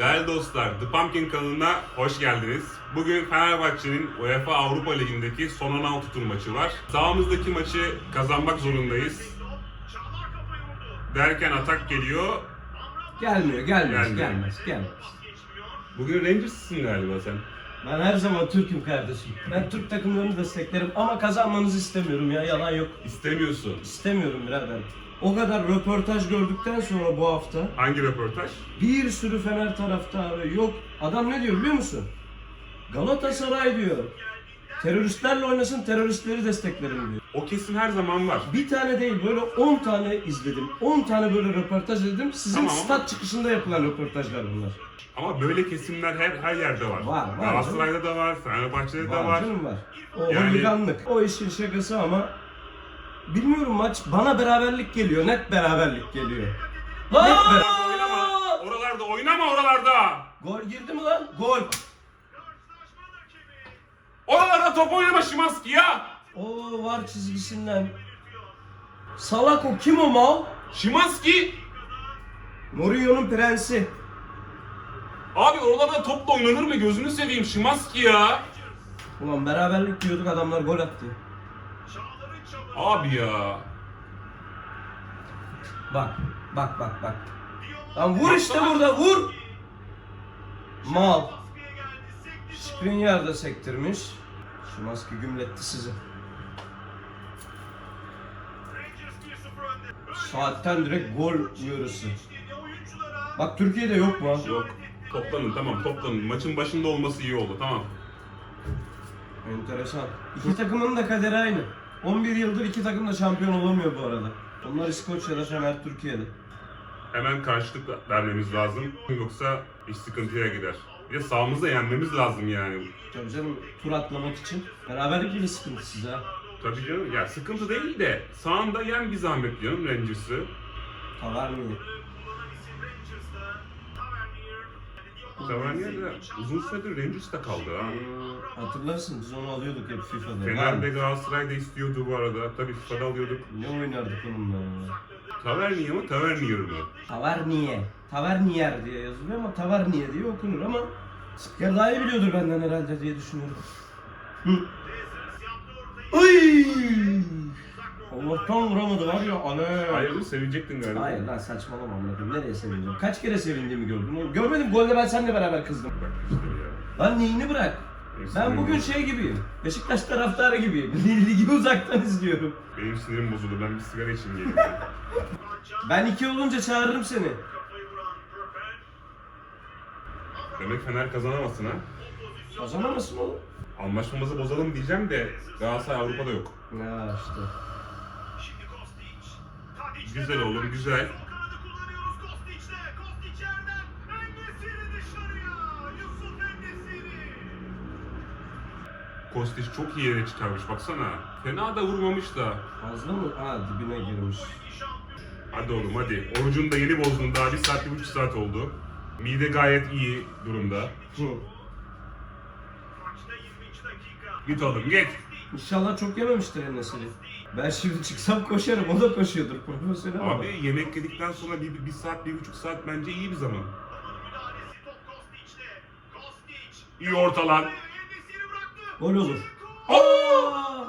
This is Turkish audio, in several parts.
Değerli dostlar, The Pumpkin kanalına hoş geldiniz. Bugün Fenerbahçe'nin UEFA Avrupa Ligi'ndeki son 16 tur maçı var. Sağımızdaki maçı kazanmak zorundayız. Derken atak geliyor. Gelmiyor, gelmez, Gelmiyor. gelmez, gelmez. Bugün Rangers'sın galiba sen. Ben her zaman Türk'üm kardeşim. Ben Türk takımlarını desteklerim ama kazanmanızı istemiyorum ya, yalan yok. İstemiyorsun. İstemiyorum birader. O kadar röportaj gördükten sonra bu hafta Hangi röportaj? bir sürü Fener taraftarı yok. Adam ne diyor biliyor musun? Galatasaray diyor. Teröristlerle oynasın, teröristleri desteklerim diyor. O kesim her zaman var. Bir tane değil, böyle 10 tane izledim. 10 tane böyle röportaj izledim. Sizin Tamam. stat çıkışında yapılan röportajlar bunlar. Ama böyle kesimler her her yerde var. Var, var. Galatasaray'da da var, Fenerbahçe'de de Var, var. canım var. O Yani- holiganlık. O işin şakası ama bilmiyorum maç bana beraberlik geliyor. Net beraberlik geliyor. Net Oralarda ber- oynama. Oralarda oynama oralarda. Gol girdi mi lan? Gol. Oralarda top oynama Şimanski ya. O var çizgisinden. Salak o kim o mal? Şimanski. Mourinho'nun prensi. Abi oralarda topla oynanır mı? Gözünü seveyim Şimanski ya. Ulan beraberlik diyorduk adamlar gol attı. Abi ya. Bak, bak, bak, bak. Lan vur işte burada, vur. Mal. Skriniar da sektirmiş. Şimanski gümletti sizi. Saatten direkt gol uyarısı. Bak Türkiye'de yok mu? Yok. Toplanın tamam toplanın. Maçın başında olması iyi oldu tamam. Enteresan. İki takımın da kaderi aynı. 11 yıldır iki takım da şampiyon olamıyor bu arada. Onlar İskoçya'da, Fener Türkiye'de. Hemen karşılık vermemiz lazım. Yoksa iş sıkıntıya gider. Bir de sağımızda yenmemiz lazım yani. Tabii canım tur atlamak için. Beraberlik bile sıkıntısız ha. Tabii canım ya sıkıntı değil de sağında yen bir zahmet diyorum Rangers'ı. Tavernier. Tavernier uzun süredir Rangers'ta kaldı ha. Ee, hatırlarsın biz onu alıyorduk hep FIFA'da. Fener'de Galatasaray da istiyordu bu arada. Tabii FIFA'da alıyorduk. Ne oynardık onunla ya? Tavernier mi Tavernier mi? Tavernier. Tavernier diye yazılıyor ama Tavernier diye okunur ama Spiker daha iyi biliyordur benden herhalde diye düşünüyorum. Hı. Ay! Allah'tan vuramadı var ya ale. Hayırdır sevecektin galiba. Hayır lan saçmalama amına koyayım. Nereye sevineceğim? Kaç kere sevindiğimi gördün oğlum. Görmedim golde ben seninle beraber kızdım. Bak işte ya. Lan neyini bırak? Benim Ben bugün şey gibiyim. Beşiktaş taraftarı gibiyim. Ligi uzaktan izliyorum. Benim sinirim bozuldu. Ben bir sigara içeyim geleyim. Ben iki olunca çağırırım seni. Demek Fener kazanamazsın ha. Kazanamasın oğlum. Anlaşmamızı bozalım diyeceğim de Galatasaray Avrupa'da yok. Ya işte. Güzel oğlum güzel. Kostiç çok iyi yere çıkarmış baksana. Fena da vurmamış da. Fazla mı? Ha dibine girmiş. Hadi oğlum hadi. Orucunu da yeni bozdun daha bir saat bir buçuk saat oldu. Mide gayet iyi durumda. Hı. Git oğlum git. İnşallah çok yememiştir Enes'i. Ben şimdi çıksam koşarım. O da koşuyordur profesyonel ama. Abi yemek yedikten sonra bir, bir saat bir buçuk saat bence iyi bir zaman. İyi ortalan. Gol olur. Aa!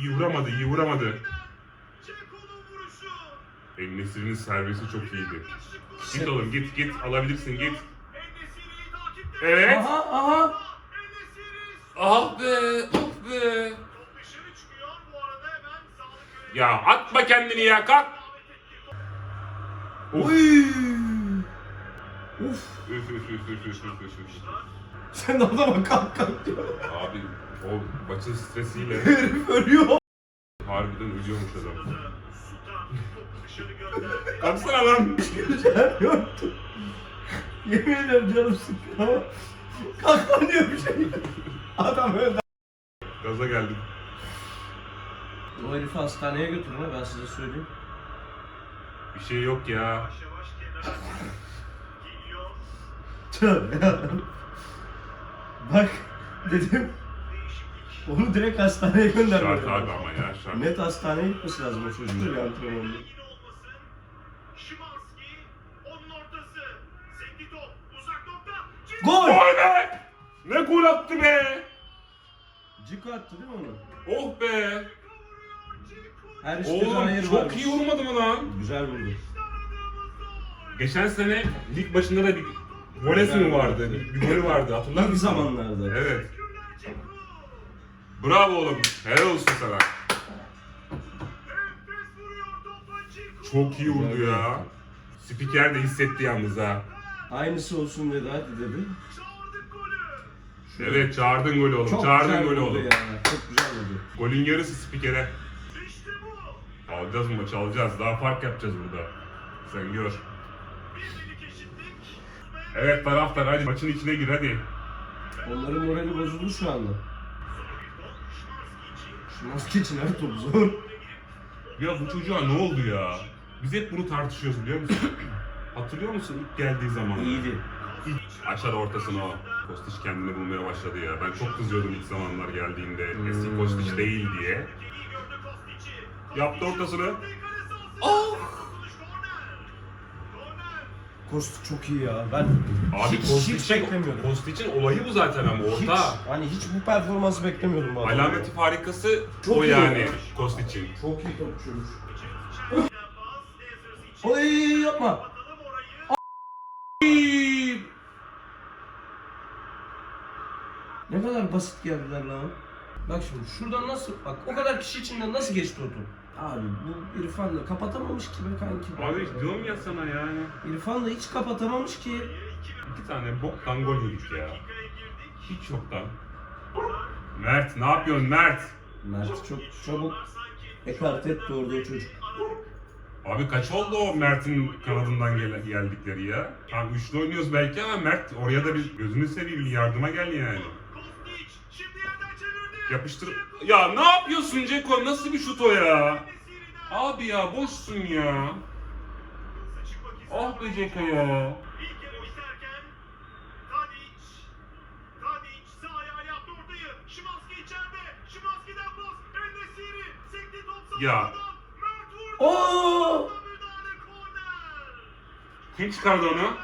İyi vuramadı iyi vuramadı. El Nesir'in servisi çok iyiydi. Git oğlum git git alabilirsin git. Evet. Aha aha. Ah be ah be. Ya atma kendini ya kalk. Uy. Uf. Üf, üf, üf, üf, üf, üf, üf. Sen adama kalk kalk diyor. Abi o maçın stresiyle Herif ölüyor. harbiden ölüyormuş adam. Kalksana lan. Yoktu. Yemin ederim canım sıkkın ama. Kalk lan diyor bir şey. Adam öldü. Gaza geldim. O herifi hastaneye götürün ha ben size söyleyeyim. Bir şey yok ya. Bak dedim. Onu direkt hastaneye göndermek Şart abi ama ya şart. Net hastaneye gitmesi lazım o çocuğun bir antrenmanında. Gol! Vay be! Gol attı be! Cik attı değil mi onu? Oh be! Her işte Oğlum çok varmış. iyi vurmadı mı lan? Güzel vurdu. Geçen sene lig başında da bir volesi mi vardı? Bir, bir golü vardı hatırlar mısın? zamanlarda. Evet. Bravo oğlum. Helal olsun sana. Çok iyi vurdu ya. Spiker de hissetti yalnız ha. Aynısı olsun dedi hadi dedi. Evet çağırdın golü oğlum. Çok çağırdın güzel golü vurdu oğlum. ya. Çok güzel vurdu. Golün yarısı spikere. İşte bu. Alacağız mı maçı alacağız. Daha fark yapacağız burada. Sen gör. Evet taraftar hadi maçın içine gir hadi. Onların morali bozuldu şu anda. İçin. Şimanski için her top zor. Ya bu çocuğa ne oldu ya? Biz hep bunu tartışıyoruz biliyor musun? Hatırlıyor musun ilk geldiği zaman? İyiydi. Aşağı ortasına o. Kostiç kendini bulmaya başladı ya. Ben çok kızıyordum ilk zamanlar geldiğinde. Eski Hmm. Kostiç değil diye. Yaptı ortasını. Oh! Kostik çok iyi ya. Ben Abi hiç, hiç Kostiç'in, beklemiyordum. Kostiç'in olayı bu zaten ama Hiç, orta. hani hiç bu performansı beklemiyordum bu adamdan. Alameti farikası Çok o iyi yani ya. Kostiç'in. Çok iyi topçuymuş. Oy yapma. Ne kadar basit geldiler lan. Bak şimdi şuradan nasıl bak o kadar kişi içinden nasıl geçti o top? Abi bu İrfan da kapatamamış ki be kanki. Abi diyorum ya sana yani. İrfan da hiç kapatamamış ki. İki tane boktan gol yedik ya. Hiç yoktan. Mert ne yapıyorsun Mert? Mert çok çabuk ekart etti orada o çocuk. Abi kaç oldu o Mert'in kanadından gel- geldikleri ya? Tam üçlü oynuyoruz belki ama Mert oraya da bir gözünü seveyim yardıma gel yani. Yapıştır. Ya ne yapıyorsun Ceko? Nasıl bir şut o ya? Abi ya boşsun ya. Ah be Ceko ya. Ya. Oo! Kim çıkardı onu?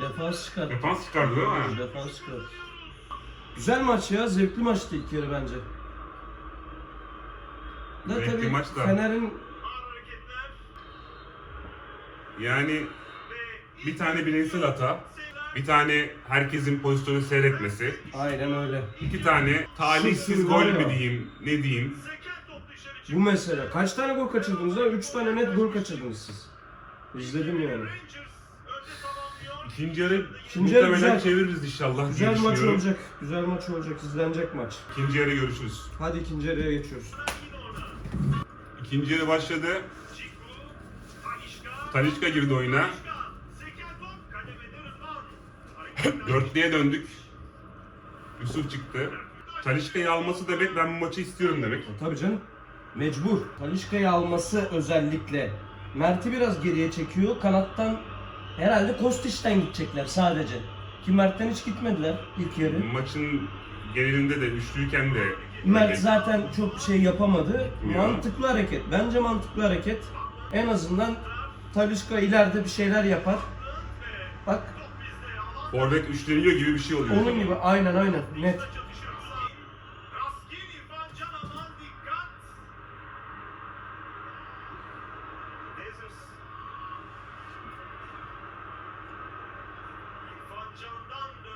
Defans çıkarttı. Defans çıkardı değil mi? Defans çıkarttı. Güzel maç ya, zevkli maçtı ilk yarı bence. Da tabii maç da. Fener'in Yani bir tane bireysel hata, bir tane herkesin pozisyonu seyretmesi, aynen öyle. iki tane talihsiz gol var mü diyeyim, ne diyeyim. Bu mesele. Kaç tane gol kaçırdınız ha? 3 tane net gol kaçırdınız siz. İzledim yani. İkinci yarı İkinci yarı muhtemelen güzel. çeviririz inşallah diye Güzel maç düşünüyorum. olacak. Güzel maç olacak. İzlenecek maç. İkinci yarı görüşürüz. Hadi ikinci yarıya geçiyoruz. İkinci yarı başladı. Talişka. Girdi oyuna. Dörtlüye döndük. Yusuf çıktı. Talişka'yı alması demek ben bu maçı istiyorum demek. Tabii canım. Mecbur. Talişka'yı alması özellikle. Mert'i biraz geriye çekiyor. Kanattan herhalde Kostiç'ten gidecekler sadece. Ki Mert'ten hiç gitmediler ilk yarı. Maçın genelinde de üçlüyken de Mert zaten çok şey yapamadı. Ya. Mantıklı hareket. Bence mantıklı hareket. En azından Talişka ileride bir şeyler yapar. Bak forvet üçleniyor gibi bir şey oluyor. onun gibi aynen aynen net.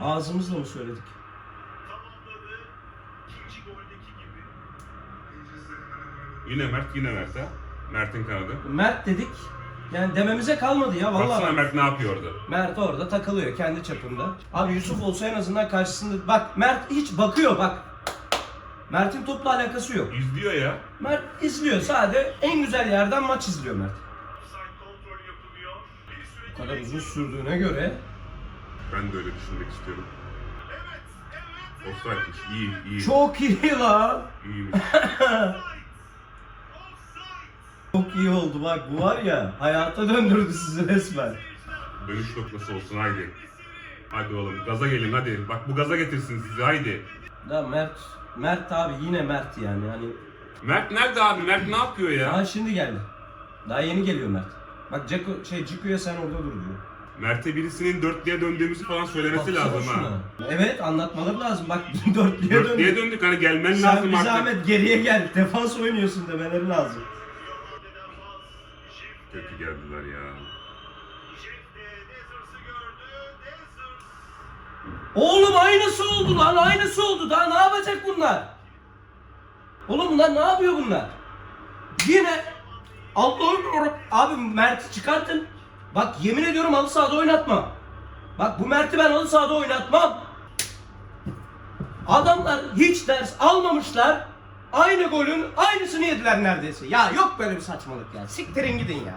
Ağzımızla mı söyledik? tamamladı. İkinci goldeki gibi. Yine Mert, yine Mert ha. Mert'in kanadı. Mert dedik. Yani dememize kalmadı ya vallahi. Baksana bak. Mert ne yapıyordu? Mert orada takılıyor kendi çapında. Abi Yusuf olsa en azından karşısında bak Mert hiç bakıyor bak. Mert'in topla alakası yok. İzliyor ya. Mert izliyor sadece en güzel yerden maç izliyor Mert. Bu kadar uzun sürdüğüne göre Ben de öyle düşünmek istiyorum. Offside'miş. İyi, iyi. çok iyi la. iyiymiş. Çok iyi oldu bak bu var ya hayata döndürdü sizi resmen. Dönüş noktası olsun haydi. Hadi oğlum gaza gelin hadi. Bak bu gaza getirsin sizi haydi. Da Mert Mert abi yine Mert yani hani Mert nerede abi? Mert ne yapıyor ya? daha şimdi geldi. Daha yeni geliyor Mert. Bak Ceko, şey Ciku'ya sen orada dur diyor. Mert'e birisinin dörtlüye döndüğümüzü falan söylemesi Baksana lazım ha. Evet anlatmaları lazım. Bak dörtlüye Dörtlüye döndü. döndük hani gelmen Sen lazım bir artık. zahmet geriye gel. Defans oynuyorsun demeleri lazım. Kötü geldiler ya. Oğlum aynısı oldu lan aynısı oldu. Daha ne yapacak bunlar? Oğlum bunlar ne yapıyor bunlar? Yine Allah'ım yarabbim. Abi Mert'i çıkartın. Bak yemin ediyorum halı sahada oynatma. Bak bu Mert'i ben halı sahada oynatmam. Adamlar hiç ders almamışlar. Aynı golün aynısını yediler neredeyse. Ya yok böyle bir saçmalık ya. Siktirin gidin ya.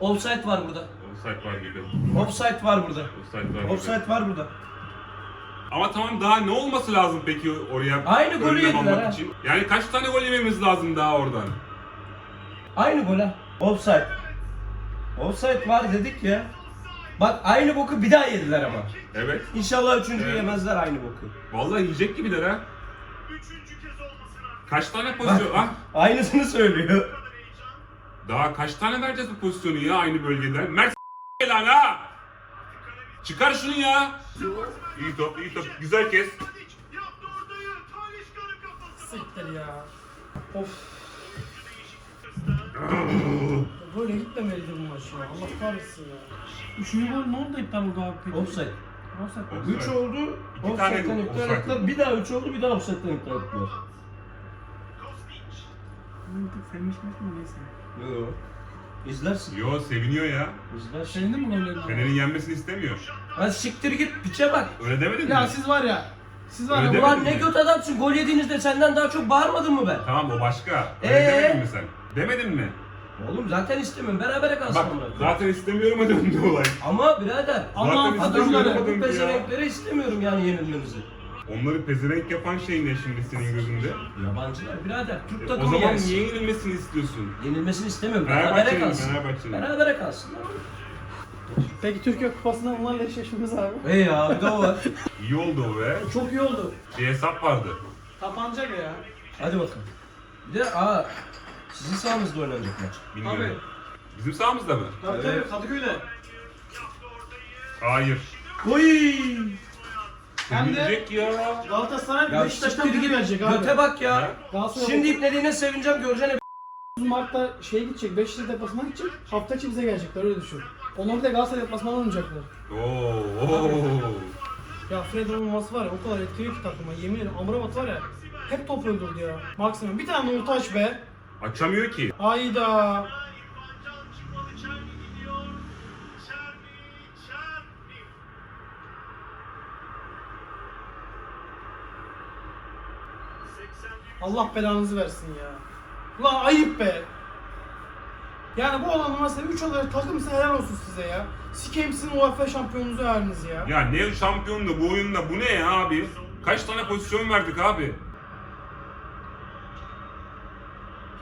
Offside var burada. Offside var gibi. Offside var burada. Offside var gibi. Offside var burada. Ama tamam daha ne olması lazım peki oraya Aynı golü önlem yediler almak ha. için? Yani kaç tane gol yememiz lazım daha oradan? Aynı gol ha. Offside. Offside var dedik ya. Bak aynı boku bir daha yediler ama. Evet. İnşallah üçüncü Evet. yemezler aynı boku. Vallahi yiyecek gibiler ha. Üçüncü kez olmasına Kaç tane pozisyon? Ah, Aynısını söylüyor. daha kaç tane vereceğiz bu pozisyonu ya aynı bölgeden? Mert lan ha! Çıkar şunu ya! İyi top, iyi top. Güzel kes. Siktir ya. Of. Böyle gitmemeliydi bu maç ya. Allah kahretsin ya. Üçüncü gol ne oldu iptal oldu abi peki? Offside. Offside. Offside. 3 oldu. İki tane Offside'den iptal offside. ettiler. Bir daha 3 oldu. Bir daha offside'den iptal ettiler. Kostic. Mantık sevmişmiş mi neyse. Yo. İzlersin. Yo seviniyor ya. İzlersin. Sevindin mi gollerini? Fener'in yenmesini istemiyor. Hadi siktir git piçe bak. Öyle demedin mi? Ya siz var ya. Siz var Öyle ya. Ulan ne göt adamsın. Gol yediğinizde senden daha çok bağırmadın mı ben? Tamam o başka. Öyle Ee? demedin mi sen? Demedin mi? Oğlum zaten istemiyorum. Berabere kalsın Bak amına. zaten istemiyorum döndü olay. Ama birader. Ama Zaten adamları- istemiyorum Bu ya. pezevenkleri istemiyorum yani yenilmenizi. Onları pezevenk yapan şey ne şimdi senin gözünde? Yabancılar birader. Türk E, takımı o zaman yensin. niye yenilmesini istiyorsun? Yenilmesini istemiyorum. Berabere Fenerbahçe'nin, kalsın. Fenerbahçe'nin. Berabere kalsın. Peki Türkiye Kupası'nda onlarla eşleşmemiz abi. Hey ya bir de o var. İyi oldu o be. Çok iyi oldu. Bir hesap vardı. Kapanacak ya. Hadi bakalım. Bir de aa sizin sahanızda oynanacak maç. Bilmiyorum. Abi. Bizim sahamızda mı? Tabii Evet. tabii Kadıköy'de. Hayır. Oy! Hem de Sevilecek ya. Galatasaray Ya Beşiktaş'tan siktir biri git. gelecek abi. Göte bak ya. Galatasaray Şimdi iplediğine sevineceğim göreceğine 30 Mart'ta şey gidecek, Beşiktaş deplasmana gidecek. Hafta içi bize gelecekler öyle düşün. Onlar bir de Galatasaray deplasmanı oynayacaklar. Oo. oo. Ya Fred'in olmaması var ya o kadar etkiliyor ki takıma. Yemin ederim Amrabat var ya hep top öldürdü ya. Maksimum. Bir tane de orta aç be. Açamıyor ki. Hayda. Allah belanızı versin ya. Ulan ayıp be. Yani bu adamlar mesela 3 olarak takımsa helal olsun size ya. Sikeyim sizin UEFA şampiyonunuzu verdiniz ya. Ya ne şampiyonluğu bu oyunda bu ne ya abi? Kaç tane pozisyon verdik abi?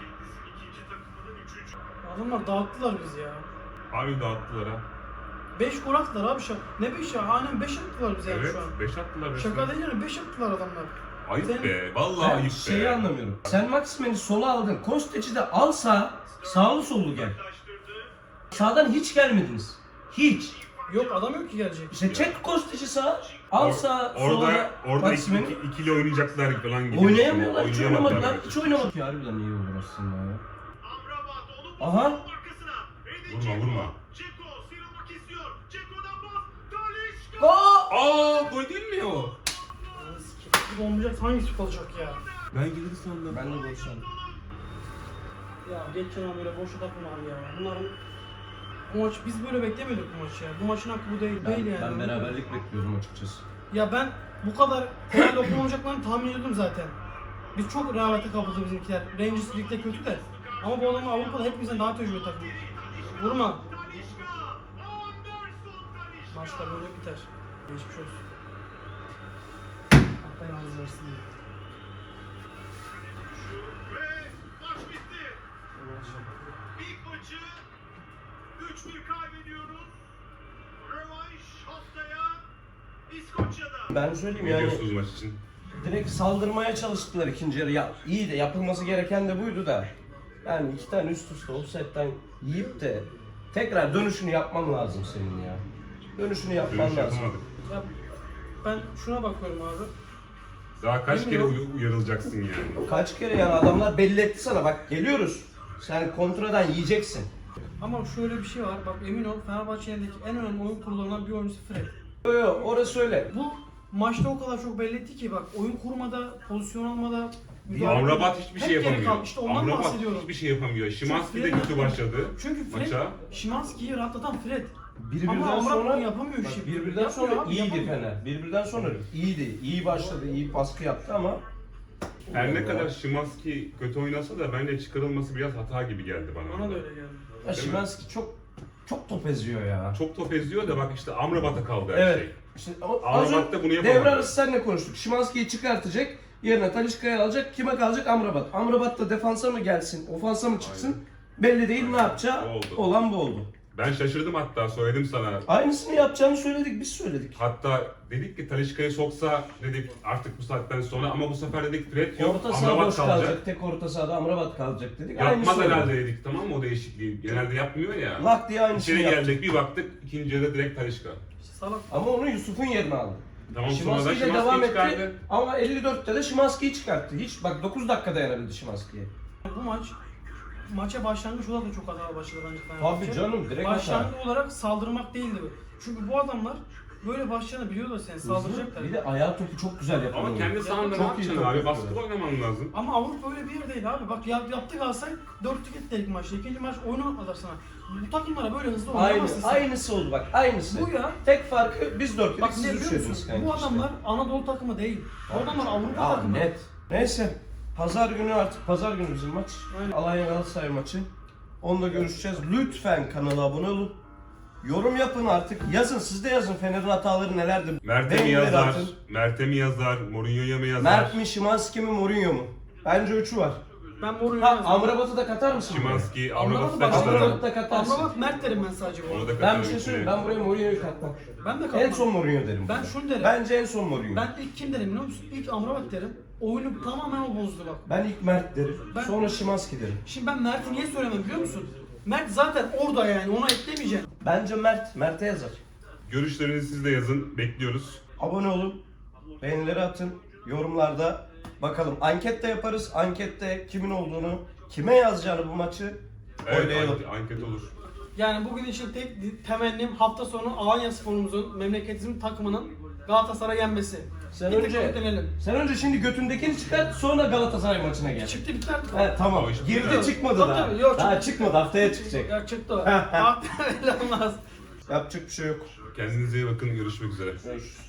Kendisinin ikinci takımının üçüncü. Adamlar dağıttılar bizi ya. Abi dağıttılar ha. 5 gol attılar abi. Şaka. Ne 5 ya? Aynen 5 attılar bize yani Evet. şu an. 5 attılar resmen. Şaka değil yani 5 attılar adamlar. Ayıp Sen- be. Vallahi ben ayıp şeyi be. anlamıyorum. Sen Maximen'i sola aldın. Kostec'i de al sağ. Sağlı sollu gel. Sağdan hiç gelmediniz. Hiç. Yok adam yok ki gelecek. İşte çek Kostec'i sağa. Al Or- sağ. Orada sola orada iki, Maximen'i. iki- ikili oynayacaklar falan gibi. Oynayamıyorlar. Hiç oynamadılar. Hiç oynamadılar. Ki harbiden iyi olur aslında ya. Aha. Vurma, vurma. Dzeko sıyrılmak istiyor. Dzeko'dan pas. Talişka. Go! Aa gol değil mi o? Bu olmayacak hangisi olacak ya? Ben gelir sandım. Ben de gol sandım. Ya geç yalan böyle boş takımlar ya. Bunların bu maç biz böyle beklemiyorduk bu maçı ya. Bu maçın hakkı bu değil, Ben, değil yani. ben beraberlik bekliyordum açıkçası. Ya ben bu kadar herhalde okunamayacaklarını tahmin ediyordum zaten. Biz çok rehavete kapıldı bizimkiler. Rangers ligde kötü de. Ama bu adamlar Avrupa'da hepimizden daha tecrübeli takım. Vurma. Maçta böyle biter. Geçmiş olsun. Hatta yalnız versin diye. Ve maç bitti. İlk maçı 3-1 kaybediyoruz. Rövanş haftaya İskoçya'da. Ben söyleyeyim Ne yani diyorsunuz maç için? direkt saldırmaya çalıştılar ikinci yarı. Ya iyi de yapılması gereken de buydu da. Yani iki tane üst üste offside'den yiyip de Tekrar dönüşünü yapman lazım senin ya. Dönüşünü yapman Dönüş lazım. yapamadık. Ya ben şuna bakıyorum abi. Daha kaç kere Bilmiyorum. uy- uyarılacaksın yani. Kaç kere yani adamlar belli etti sana bak geliyoruz. Sen kontradan yiyeceksin. Ama şöyle bir şey var. Bak emin ol Fenerbahçe'deki en önemli oyun kurularından bir oyuncusu Fred. Yo yo orası öyle. Bu maçta o kadar çok belli etti ki bak oyun kurmada, pozisyon almada, müdahale- Amrabat hiçbir şey Hep geri yapamıyor. kaldı. İşte ondan Amrabat bahsediyorum. hiçbir şey yapamıyor. Şimanski de Fred- kötü başladı. Çünkü Fred, maça. Şimanski'yi rahatlatan Fred. Birbirden Ama Amrabat sonra bunu yapamıyor bak, işte. birbirden Yapmıyor sonra abi, iyiydi yapamıyor. Fener. Birbirden sonra iyiydi. İyi başladı, iyi baskı yaptı ama Her ne kadar Şimanski kötü oynasa da bence çıkarılması biraz hata gibi geldi bana. Bana da öyle geldi. ya Şimanski çok çok top eziyor ya. Çok top eziyor da bak işte Amrabat'a kaldı her Evet. şey. İşte o- az Amrabat önce da bunu yapamadı. devre arası seninle konuştuk. Şimanski'yi çıkartacak. Yerine Talişka'yı alacak. Kime kalacak? Amrabat. Amrabat da defansa mı gelsin? Ofansa mı çıksın? Belli değil ne yapacağı. Oldu. Olan bu oldu. Ben şaşırdım hatta söyledim sana. Aynısını yapacağını söyledik. Biz söyledik. Hatta dedik ki Talişka'yı soksa dedik artık bu saatten sonra ama bu sefer dedik Fred yok Orta saha Amrabat boş kalacak. kalacak. Tek orta sahada Amrabat kalacak dedik. Yapmaz Aynısını herhalde oldu. dedik tamam mı o değişikliği. Genelde yapmıyor ya. Lak diye aynısını İçeri yaptı. geldik bir baktık ikinci yarıda direkt Talişka. İşte salak. Ama onu Yusuf'un yerine aldı. Tamam sonra da Şimanski ile devam Şimanski'yi etti çıkardı. ama 54'te de Şimanski'yi çıkarttı. Hiç bak 9 dakika dayanabildi Şimanski'ye. Bu maç maça başlangıç olarak da çok hatalı başladı bence Fenerbahçe. Tabii canım direkt hata. Başlangıç olarak saldırmak değildi bu. Çünkü bu adamlar böyle başlayacağını biliyorlar seni saldıracaklar. Bir de ayağı topu çok güzel yapıyor. Ama kendi sahanda ne Çok iyi yapacaksın top abi? yapıyor. Oynaman lazım. Ama Avrupa öyle bir yer değil abi. Bak ya, yaptı Galatasaray 4 gitti ilk maçta. İkinci maç oyunu atmadılar sana. Bu takımlara böyle hızlı Aynı, oynayamazsın sen. aynısı oldu bak aynısı. Bu ya. Tek farkı biz 4 Bak siz 3 biliyor yediniz musun? kanka Bu işte. adamlar Anadolu takımı değil. Bu adamlar Avrupa Ya takımı. net. Neyse. Pazar günü artık pazar günü bizim maç. Aynen. Alanya Galatasaray maçı. Onunla görüşeceğiz. Lütfen kanala abone olun. Yorum yapın artık. Yazın siz de yazın Fener'in hataları nelerdir. Mert'e mi Beğenileri yazar, atın. Mert'e mi yazar, Mourinho'ya mı yazar? Mert mi, Şimanski mi, Mourinho mu? Bence üçü var. Ben Mourinho'yu Ha, yazdım. Amrabat'ı da katar mısın? Şimanski, Amrabat'ı da. Amrabat'ı da katarsın. Amrabat Mert derim ben sadece bu arada. da Ben bir şey söyleyeyim. Ben buraya Mourinho'yu katmam. Ben de En katmam. son Mourinho derim. Ben şunu derim. Bence en son Mourinho. Ben, Ben ilk kim derim biliyor musun? İlk Amrabat derim. Oyunu tamamen o bozdu bak. ilk Mert derim. Ben- Sonra Şimanski derim. Şimdi ben Mert'i niye söylemem biliyor musun? Mert zaten orada yani ona eklemeyeceğim. Bence Mert. Mert'e yazar. Görüşlerinizi siz de yazın. Bekliyoruz. Abone olun. Beğenileri atın. Yorumlarda bakalım. Anket de yaparız. Ankette kimin olduğunu, kime yazacağını bu maçı Evet, oylayalım. anket, anket olur. Yani bugün için tek temennim hafta sonu Alanya Spor'umuzun, memleketimizin takımının Galatasaray yenmesi. Sen Bir önce, öğrenelim. sen önce şimdi götündekini çıkart sonra Galatasaray maçına gel. Çıktı bitti artık. He, tamam. İş Girdi bitti. çıkmadı Tabii, daha. tabii, yok, daha çıktı. çıkmadı haftaya çıkacak. Ya çıktı o. Artık öyle olmaz. Yapacak bir şey yok. Kendinize iyi bakın. Görüşmek üzere. Görüşürüz.